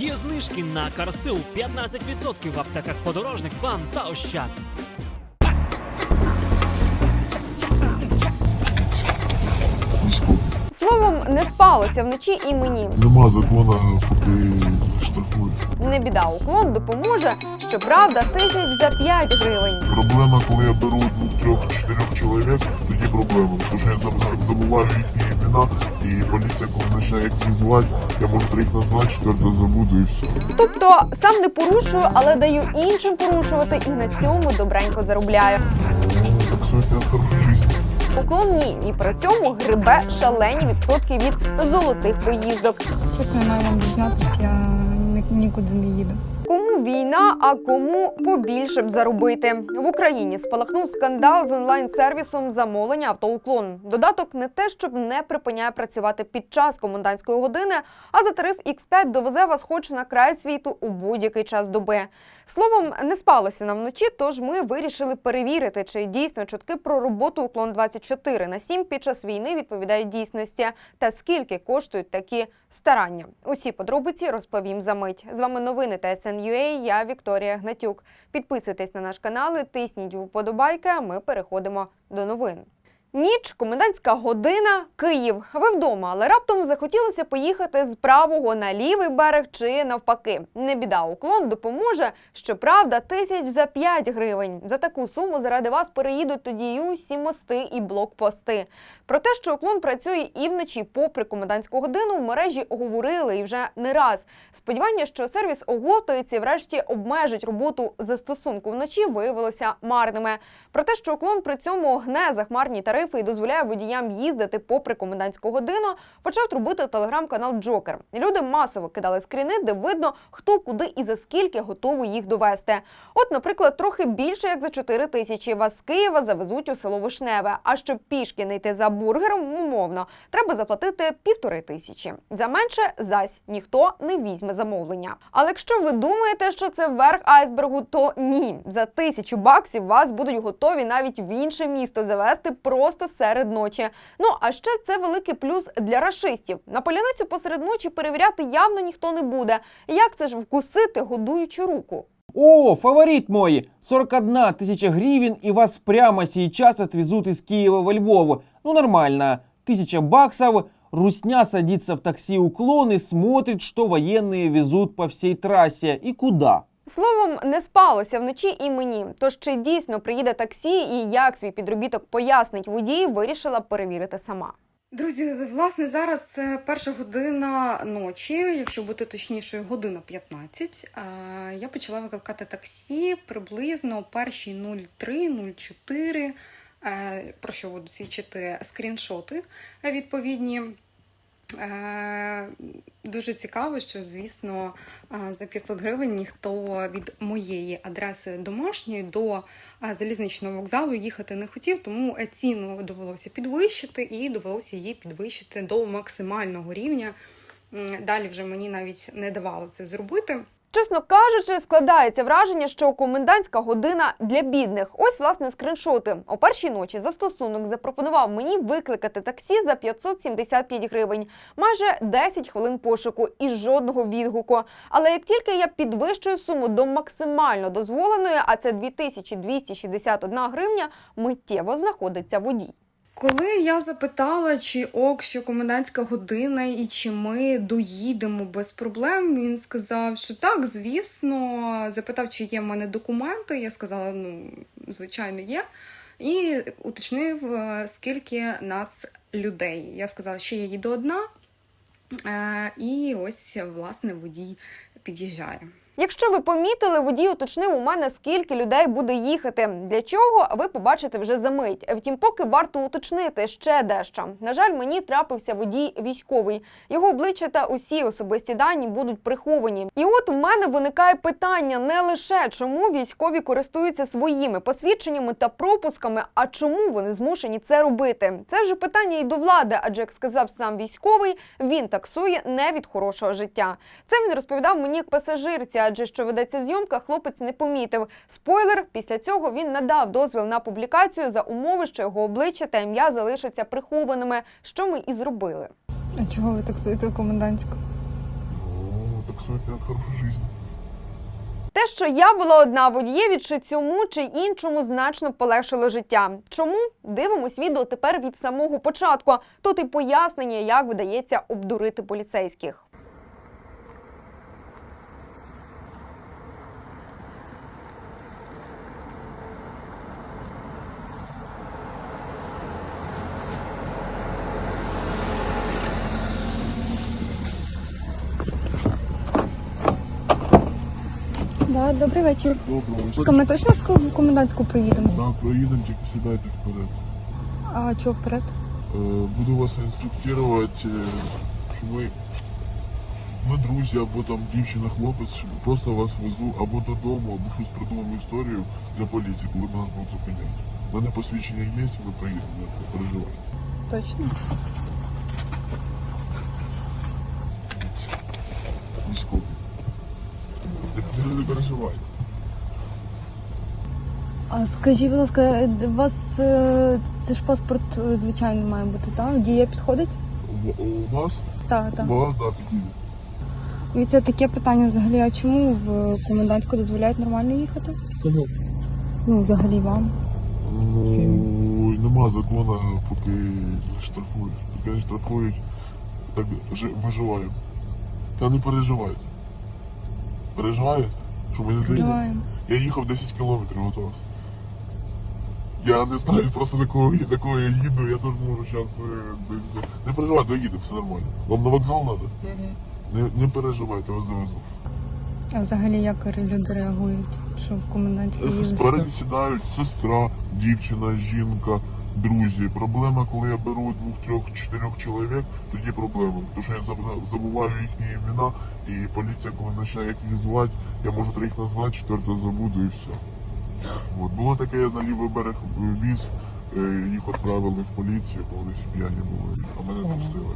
Є знижки на Карсил 15% в аптеках подорожник, бам та ощад. Словом, не спалося вночі і мені. Нема закону, куди штрафують. Не біда, уклон допоможе. Щоправда, тисяч за 5 гривень. Проблема, коли я беру двох, трьох, чотирьох чоловік, тоді проблема. Тому що я забуваю їхні імена, і поліція, коли почне їх звати, я можу трьох назвати, четвертого забуду і все. Тобто сам не порушую, але даю іншим порушувати і на цьому добренько заробляю. Так сьогодні хорошу життя. Уклон ні, і при цьому грибе шалені відсотки від золотих поїздок. Чесно, маю вам зізнатися, я нікуди не їду. Війна, а кому побільше б заробити в Україні. Спалахнув скандал з онлайн-сервісом замовлення автоуклон. Додаток не те, щоб не припиняє працювати під час комендантської години, а за тариф X5 довезе вас хоч на край світу у будь-який час доби. Словом, не спалося нам вночі, тож ми вирішили перевірити, чи дійсно чутки про роботу уклон 24 на 7 під час війни відповідають дійсності, та скільки коштують такі старання. Усі подробиці розповім за мить. З вами новини ТСН.UA, Я Вікторія Гнатюк. Підписуйтесь на наш канал, тисніть вподобайки. А ми переходимо до новин. Ніч, комендантська година, Київ. Ви вдома, але раптом захотілося поїхати з правого на лівий берег чи навпаки. Не біда, уклон допоможе. Щоправда, тисяч за 5 гривень. За таку суму заради вас переїдуть тоді і усі мости і блокпости. Про те, що уклон працює і вночі, попри комендантську годину, в мережі говорили і вже не раз. Сподівання, що сервіс оговтується і врешті обмежить роботу застосунку вночі, виявилося марними. Про те, що уклон при цьому гне захмарні тарифи і дозволяє водіям їздити попри комендантську годину, почав трубити телеграм-канал Джокер. Люди масово кидали скріни, де видно, хто куди і за скільки готовий їх довести. От, наприклад, трохи більше як за 4 тисячі вас з Києва завезуть у село Вишневе. А щоб пішки не йти за бургером, умовно, треба заплатити півтори тисячі. За менше зась ніхто не візьме замовлення. Але якщо ви думаєте, що це верх айсбергу, то ні. За тисячу баксів вас будуть готові навіть в інше місто завести просто серед ночі. Ну а ще це великий плюс для рашистів. На поляницю посеред ночі перевіряти явно ніхто не буде. Як це ж вкусити годуючу руку? О, фаворит мой! 41 тысяча гривен и вас прямо сейчас отвезут из Киева во Львов. Ну нормально. Тысяча баксов. Русня садится в такси уклон и смотрит, что военные везут по всей трассе и куда. Словом, не спалося вночі і мені. Тож чи дійсно приїде таксі і як свій підробіток пояснить водій, вирішила перевірити сама. Друзі, власне, зараз це перша година ночі, якщо бути точнішою, година 15. Е, Я почала викликати таксі приблизно о першій 03.04, е, про що будуть свідчити скріншоти відповідні. Е, Дуже цікаво, що звісно е, за 500 гривень ніхто від моєї адреси домашньої до е, залізничного вокзалу їхати не хотів, тому ціну довелося підвищити і довелося її підвищити до максимального рівня. Далі вже мені навіть не давало це зробити. Чесно кажучи, складається враження, що комендантська година для бідних. Ось власне скриншоти. О першій ночі застосунок запропонував мені викликати таксі за 575 гривень, майже 10 хвилин пошуку і жодного відгуку. Але як тільки я підвищую суму до максимально дозволеної, а це 2261 гривня, миттєво знаходиться водій. Коли я запитала, чи ок, що комендантська година і чи ми доїдемо без проблем, він сказав, що так, звісно. Запитав, чи є в мене документи. Я сказала, ну, звичайно, є. І уточнив, е, скільки нас людей. Я сказала, що я їду одна. Е, І ось, власне, водій під'їжджає. Якщо ви помітили, водій уточнив у мене, скільки людей буде їхати. Для чого ви побачите вже за мить. Втім, поки варто уточнити ще дещо. На жаль, мені трапився водій військовий. Його обличчя та усі особисті дані будуть приховані. І от в мене виникає питання не лише чому військові користуються своїми посвідченнями та пропусками, а чому вони змушені це робити. Це вже питання і до влади, адже як сказав сам військовий, він таксує не від хорошого життя. Це він розповідав мені як пасажирці, адже що ведеться зйомка, хлопець не помітив. Спойлер, після цього він надав дозвіл на публікацію за умови, що його обличчя та ім'я залишаться прихованими, що ми і зробили. А чого ви таксуєте в комендантську? Ну, это хорошая. Те, що я була одна водієві, чи цьому чи іншому значно полегшило життя. Чому дивимось відео тепер від самого початку? Тут і пояснення, як вдається обдурити поліцейських. Да, добрий вечір. Доброго. Ми точно в комендантську приїдемо? Да, проїдемо, тільки сідайте вперед. А чого вперед? Е, Буду вас інструктувати, що ми, ми друзі, або там дівчина, хлопець, просто вас везу або додому, або щось придумаємо історію для поліції, коли нас будуть зупиняти. У мене посвідчення є, ми приїдемо, не переживайте. Точно. Військовий. Не, не переживай. А скажіть, будь ласка, у вас е, це ж паспорт е, звичайно має бути, так? Дія підходить? У, у вас? Так, так. Багато да, підійде. І це таке питання взагалі, а чому в комендантську дозволяють нормально їхати? Кому? Ну, взагалі вам. Ну, нема закону, поки не штрафують. Поки не штрафують, так жи- виживаємо. Та не переживайте. Переживаєте? Що ми не доїдемо? Я їхав 10 кілометрів от вас. Я не знаю просто на кого, на кого я їду, я теж можу зараз десь. Не переживайте, доїдемо, все нормально. Вам на вокзал треба? Не, не переживайте, вас довезу. А взагалі як люди реагують, що в комендантську їздять? Спереді сідають сестра, дівчина, жінка, друзі. Проблема, коли я беру двох, трьох, чотирьох чоловік, тоді проблема. Тому що я забуваю їхні імена, і поліція, коли починає їх звати, я можу трьох назвати, четвертого забуду і все. От. Було таке, я на лівий берег віз, е, їх відправили в поліцію, бо вони п'яні були, а мене не пустили.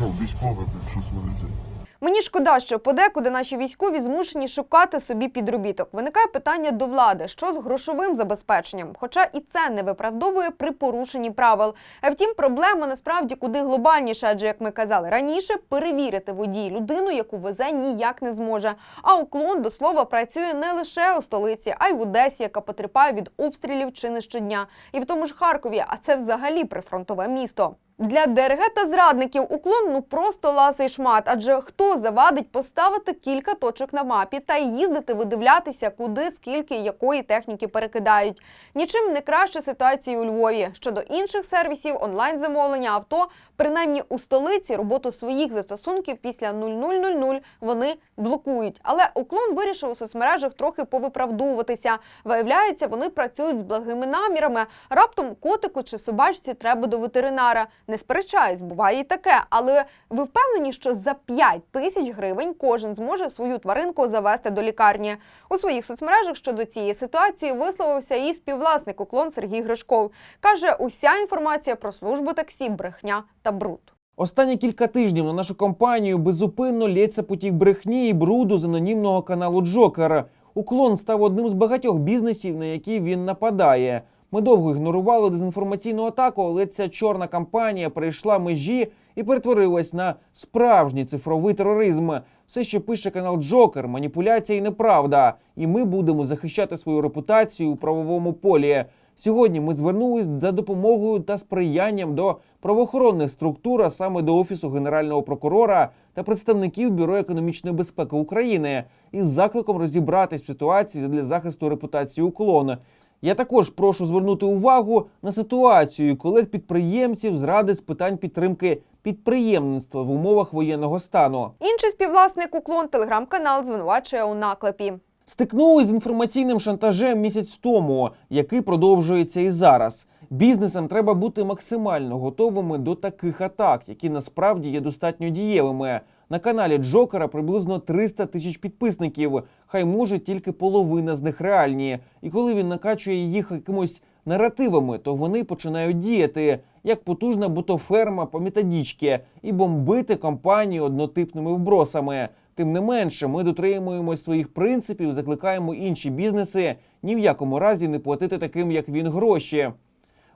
Ну, військове, блін, що з мене взяти. Мені шкода, що подекуди наші військові змушені шукати собі підробіток. Виникає питання до влади, що з грошовим забезпеченням, хоча і це не виправдовує при порушенні правил. А втім, проблема насправді куди глобальніша, адже як ми казали раніше, перевірити водій людину, яку везе, ніяк не зможе. А уклон до слова працює не лише у столиці, а й в Одесі, яка потерпає від обстрілів чи не щодня, і в тому ж Харкові. А це взагалі прифронтове місто. Для ДРГ та зрадників уклон ну просто ласий шмат, адже хто завадить поставити кілька точок на мапі та їздити видивлятися, куди, скільки, якої техніки перекидають. Нічим не краще ситуації у Львові. Щодо інших сервісів онлайн замовлення авто, принаймні у столиці роботу своїх застосунків після 00.00 вони блокують. Але уклон вирішив у соцмережах трохи повиправдовуватися. Виявляється, вони працюють з благими намірами. Раптом котику чи собачці треба до ветеринара. Не сперечаюсь, буває і таке. Але ви впевнені, що за 5 тисяч гривень кожен зможе свою тваринку завести до лікарні. У своїх соцмережах щодо цієї ситуації висловився і співвласник уклон Сергій Гришков. Каже, уся інформація про службу таксі брехня та бруд. Останні кілька тижнів на нашу компанію безупинно лється потік брехні і бруду з анонімного каналу Джокер. Уклон став одним з багатьох бізнесів, на які він нападає. Ми довго ігнорували дезінформаційну атаку, але ця чорна кампанія перейшла межі і перетворилась на справжній цифровий тероризм. Все, що пише канал Джокер, маніпуляція і неправда. І ми будемо захищати свою репутацію у правовому полі. Сьогодні ми звернулись за допомогою та сприянням до правоохоронних структур, а саме до офісу генерального прокурора та представників Бюро економічної безпеки України, із закликом розібратись в ситуації для захисту репутації уклон. Я також прошу звернути увагу на ситуацію колег-підприємців з ради з питань підтримки підприємництва в умовах воєнного стану. Інший співвласник уклон телеграм-канал звинувачує у наклепі. Стикнулись з інформаційним шантажем місяць тому, який продовжується і зараз. Бізнесам треба бути максимально готовими до таких атак, які насправді є достатньо дієвими. На каналі Джокера приблизно 300 тисяч підписників. Хай може тільки половина з них реальні. І коли він накачує їх якимось наративами, то вони починають діяти як потужна бутоферма по методичці і бомбити компанію однотипними вбросами. Тим не менше, ми дотримуємось своїх принципів, закликаємо інші бізнеси ні в якому разі не платити таким, як він, гроші.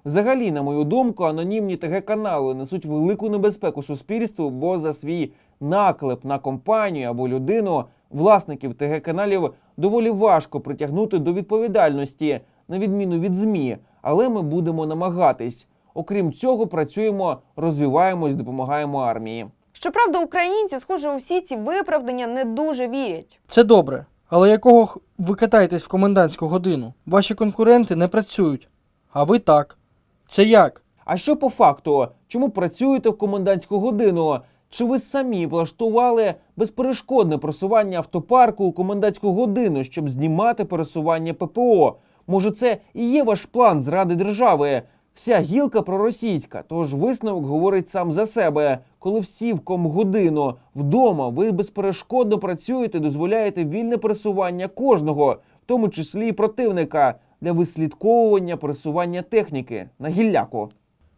Взагалі, на мою думку, анонімні ТГ-канали несуть велику небезпеку суспільству, бо за свій наклеп на компанію або людину, власників ТГ каналів доволі важко притягнути до відповідальності, на відміну від ЗМІ, але ми будемо намагатись. Окрім цього, працюємо, розвиваємось, допомагаємо армії. Щоправда, українці, схоже, у всі ці виправдання не дуже вірять. Це добре. Але якого х- ви катаєтесь в комендантську годину? Ваші конкуренти не працюють. А ви так. Це як? А що по факту? Чому працюєте в комендантську годину? Чи ви самі влаштували безперешкодне просування автопарку у комендантську годину, щоб знімати пересування ППО? Може, це і є ваш план зради держави? Вся гілка проросійська, тож висновок говорить сам за себе. Коли всі в комгодину вдома ви безперешкодно працюєте, дозволяєте вільне пересування кожного, в тому числі і противника, для вислідковування пересування техніки на гілляку.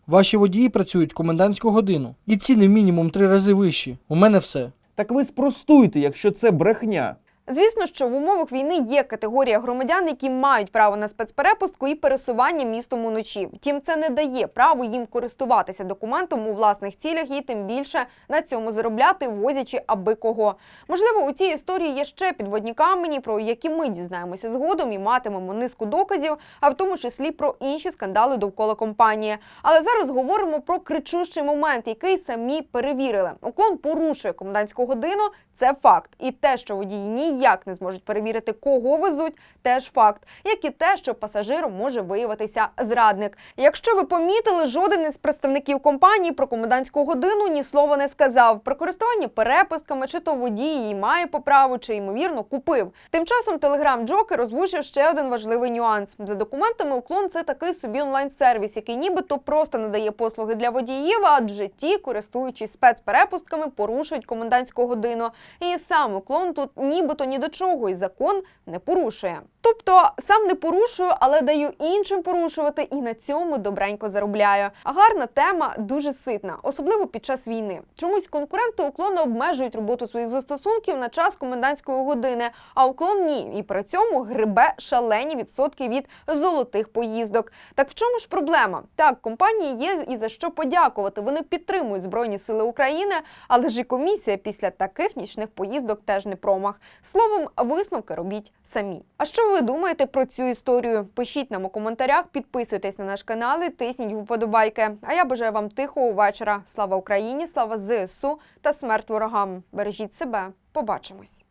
Ваші водії працюють комендантську годину. І ціни мінімум три рази вищі. У мене все. Так ви спростуйте, якщо це брехня. Звісно, що в умовах війни є категорія громадян, які мають право на спецперепустку і пересування містом уночі. Втім, це не дає право їм користуватися документом у власних цілях і тим більше на цьому заробляти, возячи аби кого. Можливо, у цій історії є ще підводні камені, про які ми дізнаємося згодом і матимемо низку доказів, а в тому числі про інші скандали довкола компанії. Але зараз говоримо про кричущий момент, який самі перевірили. Уклон порушує комендантську годину. Це факт. І те, що водії ніяк не зможуть перевірити, кого везуть, теж факт. Як і те, що пасажиром може виявитися зрадник. Якщо ви помітили, жоден із представників компанії про комендантську годину ні слова не сказав. Про користування перепистками, чи то водій її має по праву, чи ймовірно купив. Тим часом Telegram Джокер озвучив ще один важливий нюанс. За документами, уклон це такий собі онлайн-сервіс, який нібито просто надає послуги для водіїв, адже ті, користуючись спецперепустками, порушують комендантську годину. І сам уклон тут нібито ні до чого, і закон не порушує. Тобто сам не порушую, але даю іншим порушувати, і на цьому добренько заробляю. А гарна тема дуже ситна, особливо під час війни. Чомусь конкуренти уклону обмежують роботу своїх застосунків на час комендантської години, а уклон ні. І при цьому грибе шалені відсотки від золотих поїздок. Так в чому ж проблема? Так, компанії є і за що подякувати. Вони підтримують Збройні Сили України, але ж і комісія після таких нічних поїздок теж не промах. Словом, висновки робіть самі. А що ви думаєте про цю історію? Пишіть нам у коментарях, підписуйтесь на наш канал і тисніть вподобайки. А я бажаю вам тихого вечора. Слава Україні, слава ЗСУ та смерть ворогам. Бережіть себе. Побачимось.